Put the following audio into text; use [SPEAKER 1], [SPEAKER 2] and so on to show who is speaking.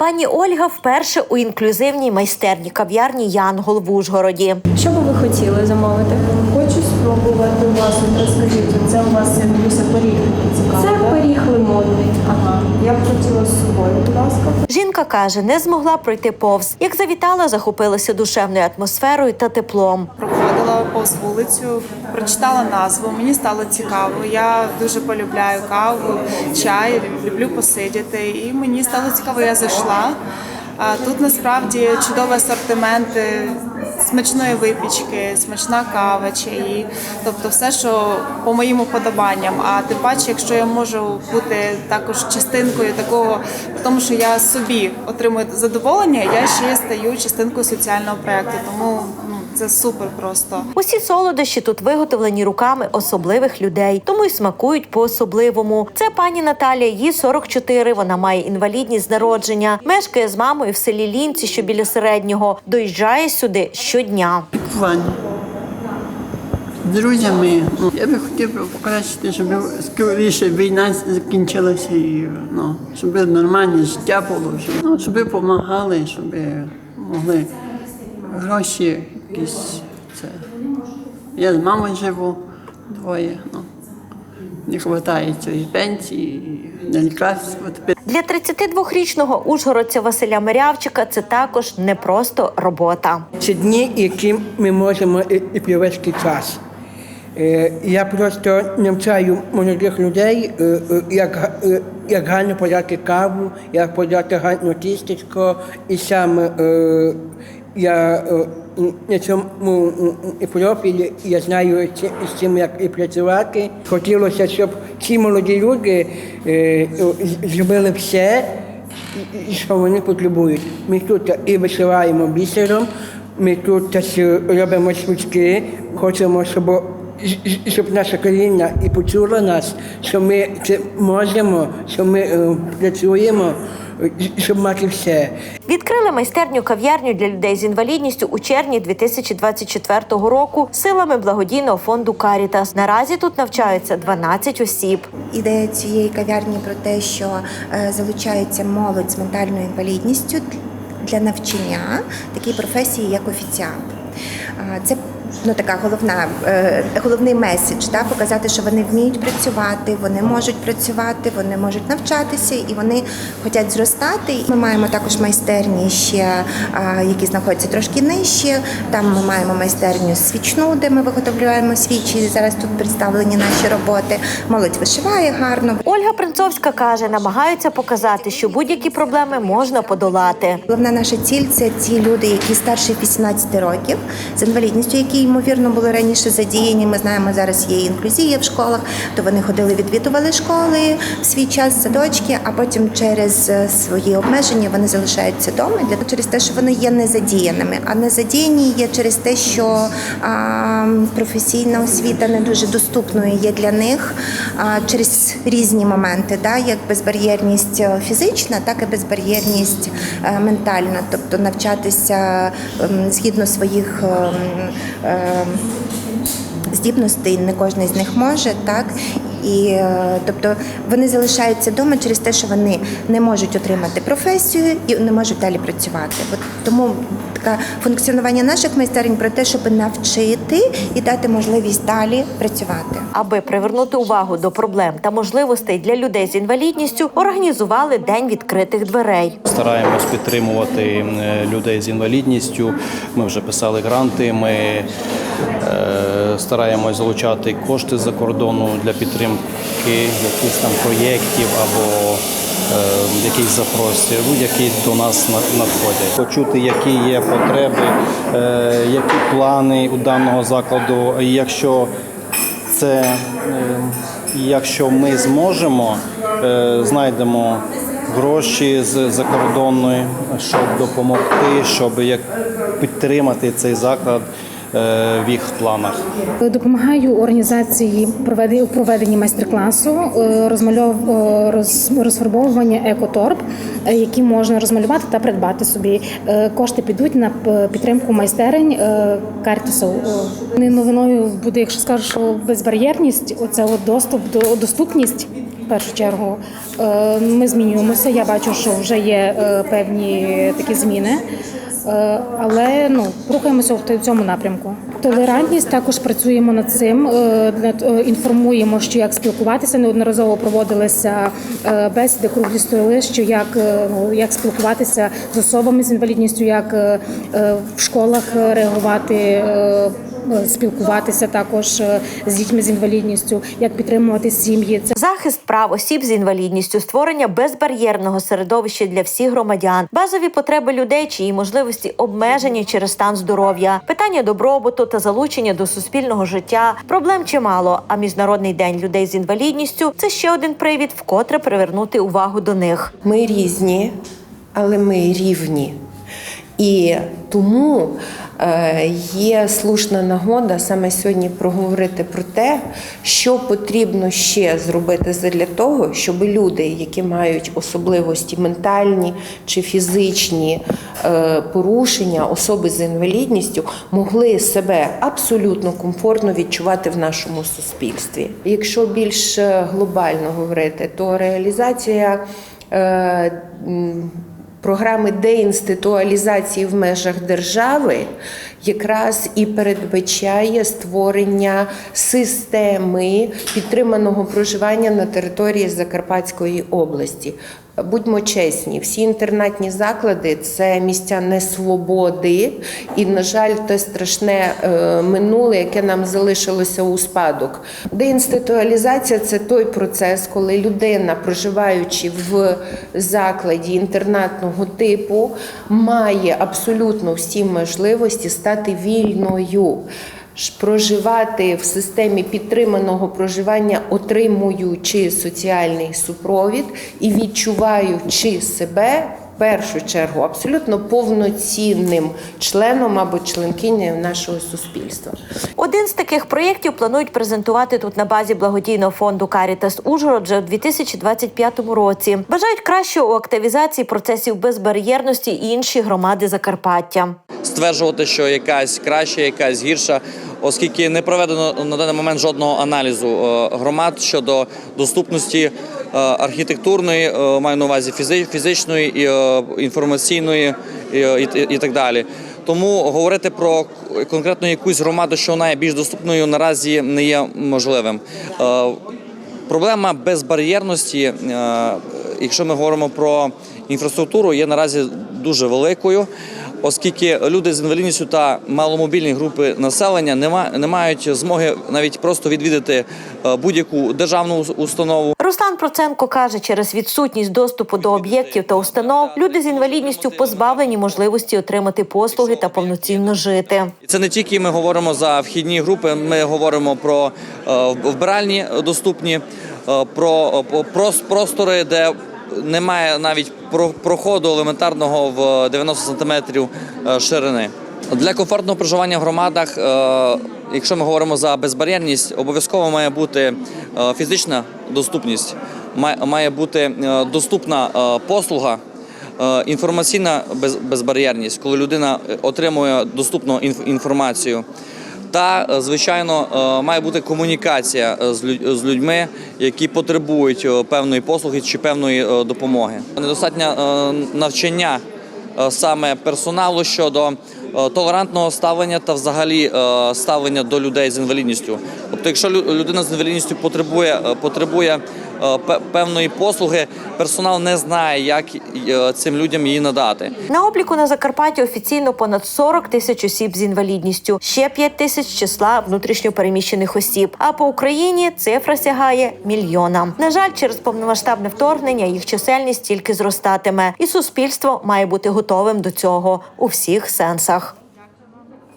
[SPEAKER 1] Пані Ольга вперше у інклюзивній майстерні кав'ярні Янгол в Ужгороді.
[SPEAKER 2] Що би ви хотіли замовити?
[SPEAKER 3] Хочу спробувати у вас. Розкажіть, це у вас я дивлюся пиріг.
[SPEAKER 2] Це
[SPEAKER 3] да?
[SPEAKER 2] пиріг лимонний.
[SPEAKER 3] Ага. Я б хотіла з собою, будь ласка.
[SPEAKER 1] Жінка каже, не змогла пройти повз. Як завітала, захопилася душевною атмосферою та теплом.
[SPEAKER 4] Проходила повз вулицю, прочитала назву. Мені стало цікаво. Я дуже полюбляю каву, чай, люблю посидіти. І мені стало цікаво, я зайшла. Тут насправді чудовий асортимент е, смачної випічки, смачна кава, чаї, тобто все, що по моїм уподобанням. А тим паче, якщо я можу бути також частинкою такого, тому, що я собі отримую задоволення, я ще стаю частинкою соціального проекту. Тому це супер просто.
[SPEAKER 1] Усі солодощі тут виготовлені руками особливих людей, тому й смакують по-особливому. Це пані Наталія, їй 44, Вона має інвалідність з народження, мешкає з мамою в селі Лінці, що біля середнього. Доїжджає сюди щодня.
[SPEAKER 5] лікування. З друзями. Ну, я би хотів покращити, щоб скоріше війна закінчилася і ну, щоб нормальне життя було, щоб, ну, щоб допомагали, щоб могли гроші якісь. Це. Я з мамою живу двоє. Ну, не вистачає цієї пенсії, на лікарство.
[SPEAKER 1] Для 32-річного ужгородця Василя Мирявчика це також не просто робота.
[SPEAKER 6] Це дні, які ми можемо і- провести час. Е, Я просто навчаю молодих людей, е, е, як, як гарно подати каву, як подати гарно тістечко. І саме я е, на цьому профілі я знаю з цим, як і працювати. Хотілося, щоб ці молоді люди е, е, зробили все, що вони потребують. Ми тут і вишиваємо бісером, ми тут робимо свічки, хочемо, щоб, щоб наша країна і почула нас, що ми це можемо, що ми працюємо, щоб мати все.
[SPEAKER 1] Відкрили майстерню кав'ярню для людей з інвалідністю у червні 2024 року силами благодійного фонду Карітас. Наразі тут навчаються 12 осіб.
[SPEAKER 7] Ідея цієї кав'ярні про те, що е, залучається молодь з ментальною інвалідністю для навчання такій професії, як офіціант. Це ну, така головна, е, головний меседж, да, показати, що вони вміють працювати, вони можуть працювати, вони можуть навчатися і вони хочуть зростати. Ми маємо також майстерні ще, які знаходяться трошки нижче. Там ми маємо майстерню свічну, де ми виготовляємо свічі. Зараз тут представлені наші роботи. Молодь вишиває гарно.
[SPEAKER 1] Ольга Принцовська каже, намагаються показати, що будь-які проблеми можна подолати.
[SPEAKER 7] Головна наша ціль це ті люди, які старше 18 років з інвалідністю, які ймовірно були раніше задіяні. Ми знаємо, зараз є інклюзія в школах, то вони ходили, відвідували школи в свій час, садочки, а потім через е, свої обмеження вони залишаються вдома для через те, що вони є незадіяними. А незадіяні є через те, що а, професійна освіта не дуже доступною є для них а, через різні моменти, да, як безбар'єрність е, фізична, так і безбар'єрність е, ментальна, тобто навчатися ем, згідно своїх ем, здібностей, не кожен з них може, так. І е, тобто вони залишаються вдома через те, що вони не можуть отримати професію і не можуть далі працювати. От тому таке функціонування наших майстерень про те, щоб навчити і дати можливість далі працювати.
[SPEAKER 1] Аби привернути увагу до проблем та можливостей для людей з інвалідністю, організували день відкритих дверей.
[SPEAKER 8] Стараємось підтримувати е, людей з інвалідністю. Ми вже писали гранти. Ми е, стараємось залучати кошти з-за кордону для підтримки якихось там проєктів або е, якісь запроси, які до нас на- надходять. Почути, які є потреби, е, які плани у даного закладу. Якщо це е, якщо ми зможемо, знайдемо гроші з закордонної, щоб допомогти, щоб як підтримати цей заклад в їх планах.
[SPEAKER 9] Допомагаю організації проведення проведенні майстер-класу е, розмальов е, роз, розфарбовування екоторб, е, які можна розмалювати та придбати собі. Е, Кошти підуть на підтримку майстерень е, Картісу. Не новиною буде, якщо скажу, що безбар'єрність, оце от доступ до доступність. Першу чергу е, ми змінюємося. Я бачу, що вже є е, певні такі зміни. Е, Але ну рухаємося в цьому напрямку. Толерантність також працюємо над цим. Інформуємо, що як спілкуватися. Неодноразово проводилися бесіди, круглі столи, що як, ну, як спілкуватися з особами з інвалідністю, як в школах реагувати. Е, Спілкуватися також е, з дітьми з інвалідністю, як підтримувати сім'ї. Це
[SPEAKER 1] Захист прав осіб з інвалідністю, створення безбар'єрного середовища для всіх громадян, базові потреби людей, чиї можливості обмежені через стан здоров'я, питання добробуту та залучення до суспільного життя. Проблем чимало. А міжнародний день людей з інвалідністю це ще один привід, вкотре привернути увагу до них.
[SPEAKER 10] Ми різні, але ми рівні. І тому є слушна нагода саме сьогодні проговорити про те, що потрібно ще зробити для того, щоб люди, які мають особливості ментальні чи фізичні е, порушення, особи з інвалідністю, могли себе абсолютно комфортно відчувати в нашому суспільстві. Якщо більш е, глобально говорити, то реалізація. Програми деінституалізації в межах держави якраз і передбачає створення системи підтриманого проживання на території Закарпатської області. Будьмо чесні, всі інтернатні заклади це місця несвободи, і, на жаль, те страшне е, минуле, яке нам залишилося у спадок. Деінституалізація це той процес, коли людина, проживаючи в закладі інтернатного типу, має абсолютно всі можливості стати вільною. Проживати в системі підтриманого проживання, отримуючи соціальний супровід і відчуваючи себе в першу чергу абсолютно повноцінним членом або членкинею нашого суспільства.
[SPEAKER 1] Один з таких проєктів планують презентувати тут на базі благодійного фонду Карітас Ужгород вже у 2025 році. Бажають кращого у активізації процесів безбар'єрності і інші громади Закарпаття.
[SPEAKER 11] стверджувати, що якась краща, якась гірша, оскільки не проведено на даний момент жодного аналізу е, громад щодо доступності е, архітектурної, е, маю на увазі фізичної, інформаційної і, так далі. Тому говорити про конкретно якусь громаду, що вона є більш доступною, наразі не є можливим. Проблема безбар'єрності, якщо ми говоримо про інфраструктуру, є наразі дуже великою, оскільки люди з інвалідністю та маломобільні групи населення не мають змоги навіть просто відвідати е, будь-яку державну установу.
[SPEAKER 1] Руслан Проценко каже, через відсутність доступу до об'єктів та установ люди з інвалідністю позбавлені можливості отримати послуги та повноцінно жити.
[SPEAKER 11] Це не тільки ми говоримо за вхідні групи, ми говоримо про е, вбиральні доступні, е, про простори, де немає навіть про- проходу елементарного в 90 сантиметрів е, ширини. Для комфортного проживання в громадах, е, якщо ми говоримо за безбар'єрність, обов'язково має бути е, фізична доступність, має- бути доступна послуга. Інформаційна безбар'єрність, коли людина отримує доступну інф- інформацію. Та, е, звичайно, е, має бути комунікація е, з лю- людьми, які потребують певної послуги чи певної допомоги. Недостатньо е, навчання саме персоналу щодо толерантного ставлення та взагалі ставлення до людей з інвалідністю. Тобто, якщо лю- людина з інвалідністю потребує, потребує певної послуги, персонал не знає, як е, цим людям її надати.
[SPEAKER 1] На обліку на Закарпатті офіційно понад 40 тисяч осіб з інвалідністю, ще 5 тисяч числа внутрішньопереміщених осіб. А по Україні цифра сягає мільйона. На жаль, через повномасштабне вторгнення їх чисельність тільки зростатиме, і суспільство має бути готовим до цього у всіх сенсах.